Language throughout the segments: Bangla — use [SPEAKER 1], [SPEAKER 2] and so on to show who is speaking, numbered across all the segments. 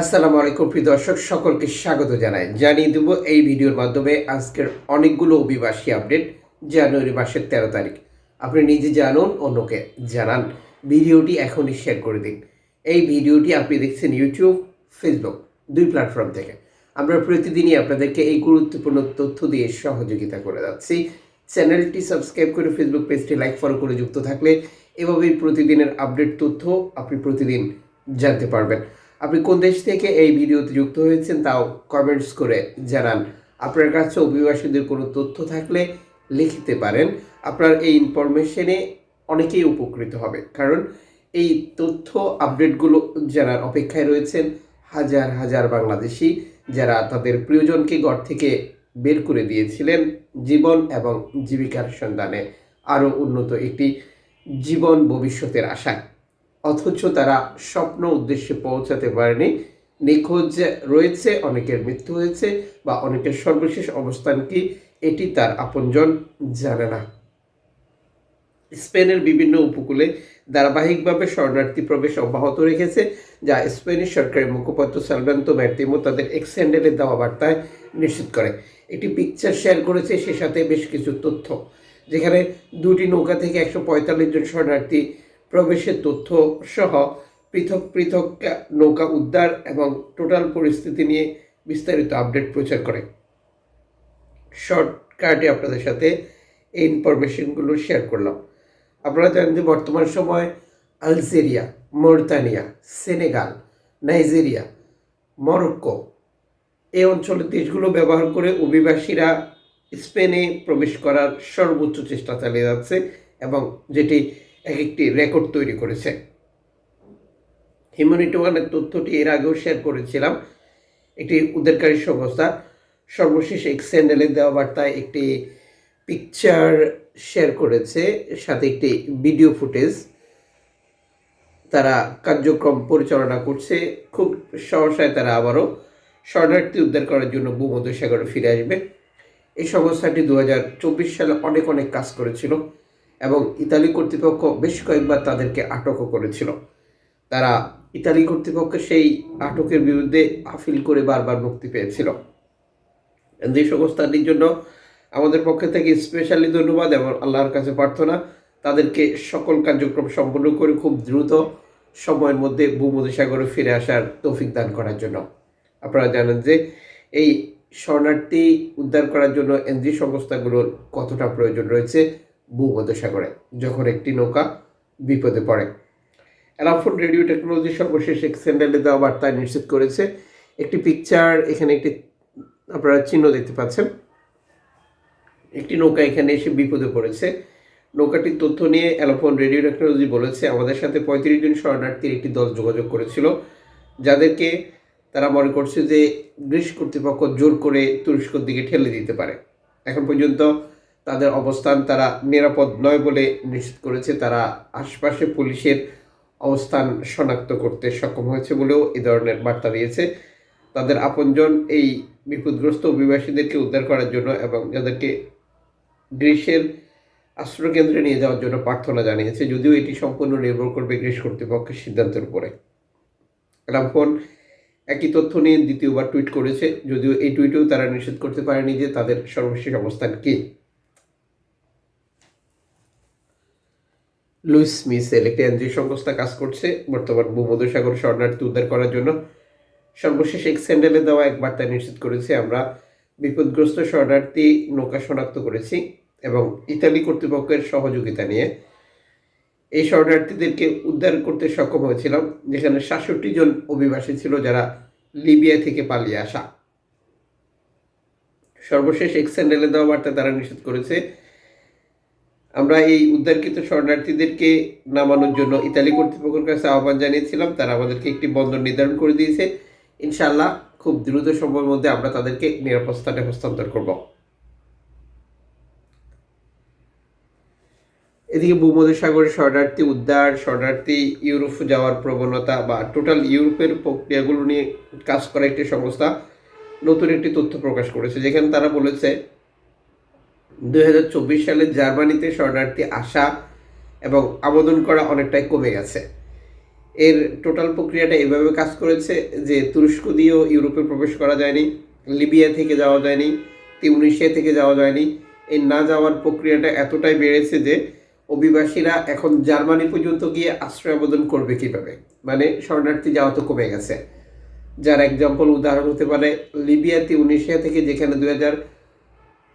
[SPEAKER 1] আসসালামু আলাইকুম, প্রিয় দর্শক, সকলকে স্বাগত জানাই। জানিয়ে দেব এই ভিডিওর মাধ্যমে আজকের অনেকগুলো অভিবাসী আপডেট জানুয়ারি মাসের তেরো তারিখ। আপনি নিজে জানুন, অন্যকে জানান। ভিডিওটি এখনই শেয়ার করে দিন। এই ভিডিওটি আপনি দেখছেন ইউটিউব, ফেসবুক, দুই প্ল্যাটফর্ম থেকে। আমরা প্রতিদিনই আপনাদেরকে এই গুরুত্বপূর্ণ তথ্য দিয়ে সহযোগিতা করে যাচ্ছি। চ্যানেলটি সাবস্ক্রাইব করে ফেসবুক পেজটি লাইক, ফলো করে যুক্ত থাকলে এভাবেই প্রতিদিনের আপডেট তথ্য আপনি প্রতিদিন জানতে পারবেন। আপনি কোন দেশ থেকে এই ভিডিওতে যুক্ত হয়েছেন তাও কমেন্টস করে জানান। আপনার কাছে অভিবাসীদের কোনো তথ্য থাকলে লিখতে পারেন। আপনার এই ইনফরমেশনে অনেকেই উপকৃত হবে। কারণ এই তথ্য আপডেটগুলো জানার অপেক্ষায় রয়েছেন হাজার হাজার বাংলাদেশি যারা তাদের প্রিয়জনকে ঘর থেকে বের করে দিয়েছিলেন জীবন এবং জীবিকার সন্ধানে। আরও উন্নত একটি জীবন ভবিষ্যতের আশায় অথচ তারা স্বপ্ন উদ্দেশ্যে পৌঁছাতে পারেনি। নিখোঁজ রয়েছে, অনেকের মৃত্যু হয়েছে বা অনেকের সর্বশেষ অবস্থান কি, এটি তার আপনজন জানে না। স্পেনের বিভিন্ন উপকূলে ধারাবাহিকভাবে শরণার্থী প্রবেশ অব্যাহত রেখেছে, যা স্পেনের সরকারের মুখপাত্র সালভান্তো ম্যার্তিমো তাদের এক্স দেওয়া বার্তায় নিশ্চিত করে। একটি পিকচার শেয়ার করেছে, সে সাথে বেশ কিছু তথ্য, যেখানে দুটি নৌকা থেকে একশো পঁয়তাল্লিশ জন শরণার্থী প্রবেশের তথ্য সহ পৃথক পৃথক নৌকা উদ্ধার এবং টোটাল পরিস্থিতি নিয়ে বিস্তারিত আপডেট প্রচার করে। শর্টকাটে আপনাদের সাথে এই ইনফরমেশনগুলো শেয়ার করলাম। আপনারা জানেন যে বর্তমান সময় Algeria Mauritania Senegal, Nigeria, Morocco এই অঞ্চলের দেশগুলো ব্যবহার করে অভিবাসীরা স্পেনে প্রবেশ করার সর্বোচ্চ চেষ্টা চালিয়ে যাচ্ছে এবং যেটি এক একটি রেকর্ড তৈরি করেছে। হিউম্যানিটি ওয়ানের তথ্যটি এর আগেও শেয়ার করেছিলাম। একটি উদ্ধারকারী সংস্থা, সর্বশেষ এক্স স্যান্ডেলে দেওয়া বার্তায় একটি পিকচার শেয়ার করেছে, সাথে একটি ভিডিও ফুটেজ তারা কার্যক্রম পরিচালনা করছে, খুব সহসায় তারা আবারও শরণার্থী উদ্ধার করার জন্য ভূমধ্যসাগরে ফিরে আসবে। এই সংস্থাটি দু হাজার চব্বিশ সালে অনেক অনেক কাজ করেছিল। এবং ইতালি কর্তৃপক্ষ বেশ কয়েকবার তাদেরকে আটকও করেছিল। তারা ইতালি কর্তৃপক্ষের সেই আটকের বিরুদ্ধে আপিল করে বারবার মুক্তি পেয়েছিল। এই সংস্থাটির জন্য আমাদের পক্ষে থেকে স্পেশালি ধন্যবাদ এবং আল্লাহর কাছে প্রার্থনা, তাদেরকে সকল কার্যক্রম সম্পন্ন করে খুব দ্রুত সময়ের মধ্যে ভূমধ্যসাগরে ফিরে আসার তৌফিক দান করার জন্য। আপনারা জানেন যে এই শরণার্থী উদ্ধার করার জন্য এনজি সংস্থাগুলোর কতটা প্রয়োজন রয়েছে। ভূমধ্যসাগরে, যখন একটি নৌকা বিপদে পড়ে। অ্যালাফোন রেডিও টেকনোলজি সর্বশেষ এক স্যান্ডেলে দেওয়া বার্তায় নিশ্চিত করেছে, একটি পিকচার এখানে একটি, আপনারা চিহ্ন দেখতে পাচ্ছেন। একটি নৌকা এখানে এসে বিপদে পড়েছে। নৌকাটির তথ্য নিয়ে অ্যালাফোন রেডিও টেকনোলজি বলেছে, আমাদের সাথে পঁয়ত্রিশ জন শরণার্থীর একটি দল যোগাযোগ করেছিল, যাদেরকে তারা মনে করছে যে গ্রিস কর্তৃপক্ষ জোর করে তুরস্কর দিকে ঠেলে দিতে পারে। এখন পর্যন্ত তাদের অবস্থান তারা নিরাপদ নয় বলে নিশ্চিত করেছে। তারা আশপাশে পুলিশের অবস্থান শনাক্ত করতে সক্ষম হয়েছে বলেও এ ধরনের বার্তা দিয়েছে। তাদের আপনজন এই বিপদগ্রস্ত অভিবাসীদেরকে উদ্ধার করার জন্য এবং যাদেরকে গ্রীষ্মের আশ্রয়কেন্দ্রে নিয়ে যাওয়ার জন্য প্রার্থনা জানিয়েছে, যদিও এটি সম্পূর্ণ নির্ভর করবে গ্রীষ্ম কর্তৃপক্ষের সিদ্ধান্তের উপরে। রামফোন একই তথ্য নিয়ে দ্বিতীয়বার টুইট করেছে, যদিও এই টুইটেও তারা নিষেধ করতে পারেনি যে তাদের সর্বশেষ অবস্থান কী। লুইস মিসেল, একটি এনজিও সংস্থা কাজ করছে বর্তমান ভূমধ্যসাগর শরণার্থী উদ্ধার করার জন্য। সর্বশেষ এক স্যান্ডেলে দেওয়া এক বার্তা নিশ্চিত করেছে, আমরা বিপদগ্রস্ত শরণার্থী নৌকা শনাক্ত করেছি এবং ইতালি কর্তৃপক্ষের সহযোগিতা নিয়ে। এই শরণার্থীদেরকে উদ্ধার করতে সক্ষম হয়েছিলাম, যেখানে সাতষট্টি জন অভিবাসী ছিল যারা লিবিয়া থেকে পালিয়ে আসা। সর্বশেষ এক স্যান্ডেলে দেওয়া বার্তা তারা নিষেধ করেছে আমরা এই উদ্ধারকৃত শরণার্থীদেরকে নামানোর জন্য ইতালি কর্তৃপক্ষের কাছে আহ্বান জানিয়েছিলাম। তারা আমাদেরকে একটি বন্দর নির্ধারণ করে দিয়েছে। ইনশাআল্লাহ খুব দ্রুত সময়ের মধ্যে আমরা তাদেরকে নিরাপদ স্থানে হস্তান্তর করব। এদিকে ভূমধ্যসাগরের শরণার্থী উদ্ধার, শরণার্থী ইউরোপ যাওয়ার প্রবণতা বা টোটাল ইউরোপের প্রক্রিয়াগুলো নিয়ে কাজ করা একটি সংস্থা নতুন একটি তথ্য প্রকাশ করেছে, যেখানে তারা বলেছে দু হাজার চব্বিশ সালে জার্মানিতে শরণার্থী আসা এবং আবেদন করা অনেকটাই কমে গেছে। এর টোটাল প্রক্রিয়াটা এভাবে কাজ করেছে যে তুরস্ক দিয়েও ইউরোপে প্রবেশ করা যায়নি, লিবিয়া থেকে যাওয়া যায়নি তিউনিশিয়া থেকে যাওয়া যায়নি। এই না যাওয়ার প্রক্রিয়াটা এতটাই বেড়েছে যে অভিবাসীরা এখন জার্মানি পর্যন্ত গিয়ে আশ্রয় আবেদন করবে কীভাবে? মানে শরণার্থী যাওয়া তো কমে গেছে। যার এক্সাম্পল উদাহরণ হতে পারে, লিবিয়া তিউনিশিয়া থেকে যেখানে দু হাজার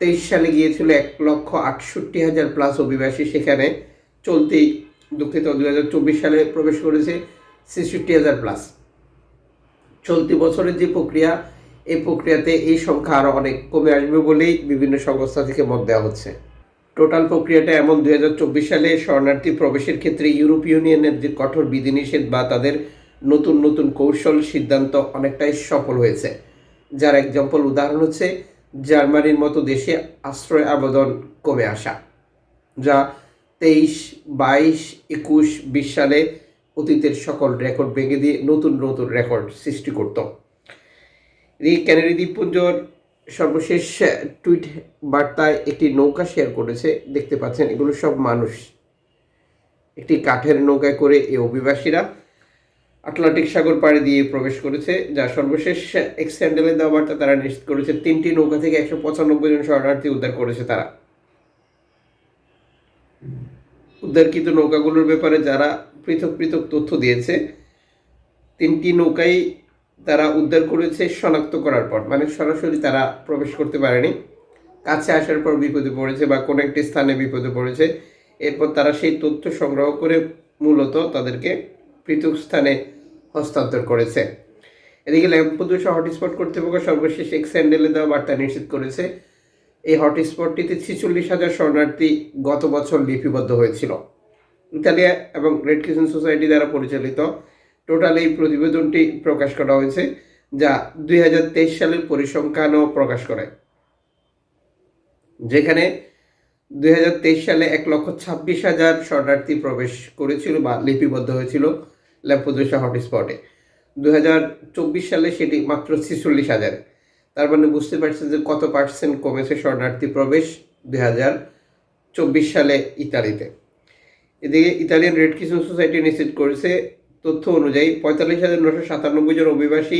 [SPEAKER 1] তেইশ সালে গিয়েছিল এক লক্ষ আটষট্টি হাজার প্লাস অভিবাসী। সেখানে চলতি দুঃখিত দু হাজার চব্বিশ সালে প্রবেশ করেছে ছেষট্টি হাজার প্লাস চলতি বছরের যে প্রক্রিয়া, এই প্রক্রিয়াতে এই সংখ্যা আরও অনেক কমে আসবে বলেই বিভিন্ন সংস্থা থেকে মত দেওয়া হচ্ছে। টোটাল প্রক্রিয়াটা এমন, দুই হাজার চব্বিশ সালে শরণার্থী প্রবেশের ক্ষেত্রে ইউরোপ ইউনিয়নের যে কঠোর বিধিনিষেধ বা তাদের নতুন নতুন কৌশল, সিদ্ধান্ত অনেকটাই সফল হয়েছে। যার এক্সাম্পল উদাহরণ হচ্ছে জার্মানির মতো দেশে আশ্রয় আবেদন কমে আসা, যা তেইশ, বাইশ, একুশ, বিশ সালে অতীতের সকল রেকর্ড ভেঙে দিয়ে নতুন নতুন রেকর্ড সৃষ্টি করত। এই ক্যানারি দ্বীপপুঞ্জর সর্বশেষ টুইট বার্তায় একটি নৌকা শেয়ার করেছে, দেখতে পাচ্ছেন এগুলো সব মানুষ। একটি কাঠের নৌকায় করে এই অভিবাসীরা আটলান্টিক সাগর পাড়ি দিয়ে প্রবেশ করেছে, যা সর্বশেষ এক্স স্যান্ডেলে দেওয়া বার্তা তারা নিশ্চিত করেছে, তিনটি নৌকা থেকে একশো পঁচানব্বই জন শরণার্থী উদ্ধার করেছে তারা। উদ্ধারকৃত নৌকাগুলোর ব্যাপারে যারা পৃথক পৃথক তথ্য দিয়েছে, তিনটি নৌকাই তারা উদ্ধার করেছে শনাক্ত করার পর মানে সরাসরি তারা প্রবেশ করতে পারেনি। কাছে আসার পর বিপদে পড়েছে বা কোনো একটি স্থানে বিপদে পড়েছে, এরপর তারা সেই তথ্য সংগ্রহ করে মূলত তাদেরকে পৃথক স্থানে হস্তান্তর করেছে। এদিকে ল্যাম্পদুষা হটস্পট কর্তৃপক্ষ সর্বশেষ এক স্যান্ডেলে দেওয়া বার্তা নিশ্চিত করেছে। এই হটস্পটটিতে ছিচল্লিশ হাজার শরণার্থী গত বছর লিপিবদ্ধ হয়েছিল। ইতালিয়া এবং রেড কিচেন সোসাইটি দ্বারা পরিচালিত টোটাল এই প্রতিবেদনটি প্রকাশ করা হয়েছে, যা দুই হাজার তেইশ সালের পরিসংখ্যানও প্রকাশ করে। যেখানে দুই হাজার তেইশ সালে এক লক্ষ ছাব্বিশ হাজার শরণার্থী প্রবেশ করেছিল বা লিপিবদ্ধ হয়েছিল। ল্যাম্পোদোসা হটস্পটে। দু হাজার চব্বিশ সালে সেটি মাত্র ছেচল্লিশ হাজার। তার মানে বুঝতে পারছেন যে কত পার্সেন্ট কমেছে শরণার্থী প্রবেশ দুই চব্বিশ সালে ইতালিতে। এদিকে ইতালিয়ান রেড কিচেন সোসাইটি নিশ্চিত করেছে, তথ্য অনুযায়ী পঁয়তাল্লিশ হাজার নশো সাতানব্বই জন অভিবাসী,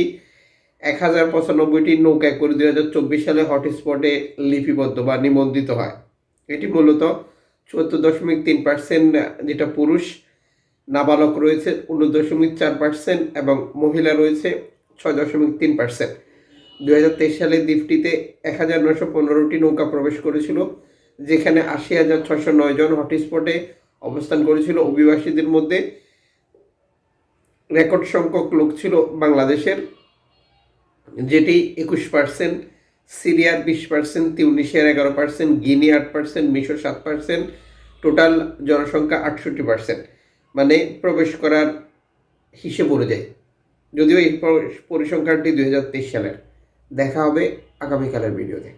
[SPEAKER 1] এক হাজার পঁচানব্বইটি নৌকায় করে দুই হাজার চব্বিশ সালে হটস্পটে লিপিবদ্ধ বা নিবন্ধিত হয়। এটি মূলত চুয়াত্তর দশমিক তিন পার্সেন্ট যেটা পুরুষ নাবালক রয়েছে উনিশ দশমিক চার পার্সেন্ট এবং মহিলা রয়েছে ছয় দশমিক তিন পার্সেন্ট। দু হাজার তেইশ সালে দ্বীপটিতে এক হাজার নশো পনেরোটি নৌকা প্রবেশ করেছিল, যেখানে আশি হাজার ছশো নয় জন হটস্পটে অবস্থান করেছিল। অভিবাসীদের মধ্যে রেকর্ড সংখ্যক লোক ছিল বাংলাদেশের, যেটি একুশ পার্সেন্ট, সিরিয়ার বিশ পার্সেন্ট, তিউনিশিয়ার এগারো পার্সেন্ট গিনি আট পার্সেন্ট, মিশর সাত পার্সেন্ট, টোটাল জনসংখ্যা আটষট্টি পার্সেন্ট। মানে প্রবেশ করার হিসেব অনুযায়ী। যদিও এই পরিসংখ্যানটি দুই হাজার তেইশ সালের। দেখা হবে আগামীকালের ভিডিওতে।